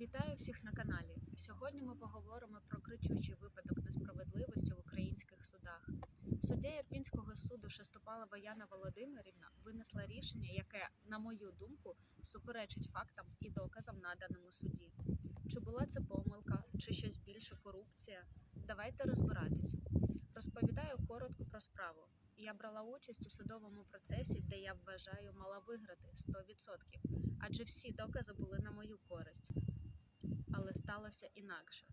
Вітаю всіх на каналі. Сьогодні ми поговоримо про кричущий випадок несправедливості в українських судах. Суддя Ірпінського суду Шестопалова Яна Володимирівна винесла рішення, яке, на мою думку, суперечить фактам і доказам наданим у суді. Чи була це помилка, чи щось більше корупція? Давайте розбиратись. Розповідаю коротко про справу. Я брала участь у судовому процесі, де я вважаю мала виграти 100%, адже всі докази були на мою користь. Але сталося інакше.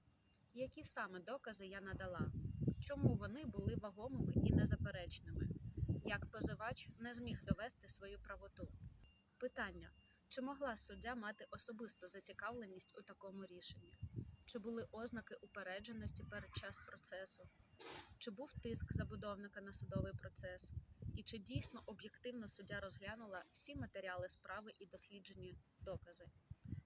Які саме докази я надала? Чому вони були вагомими і незаперечними? Як позивач не зміг довести свою правоту? Питання: чи могла суддя мати особисту зацікавленість у такому рішенні? Чи були ознаки упередженості перед час процесу? Чи був тиск забудовника на судовий процес? І чи дійсно об'єктивно суддя розглянула всі матеріали справи і досліджені докази?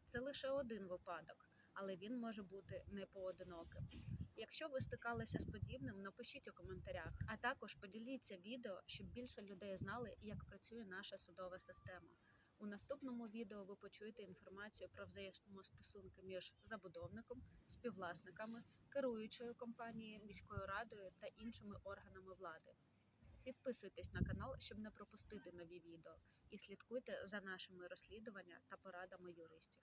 Це лише один випадок, але він може бути не поодиноким. Якщо ви стикалися з подібним, напишіть у коментарях, а також поділіться відео, щоб більше людей знали, як працює наша судова система. У наступному відео ви почуєте інформацію про взаємостосунки між забудовником, співвласниками, керуючою компанією, міською радою та іншими органами влади. Підписуйтесь на канал, щоб не пропустити нові відео, і слідкуйте за нашими розслідуваннями та порадами юристів.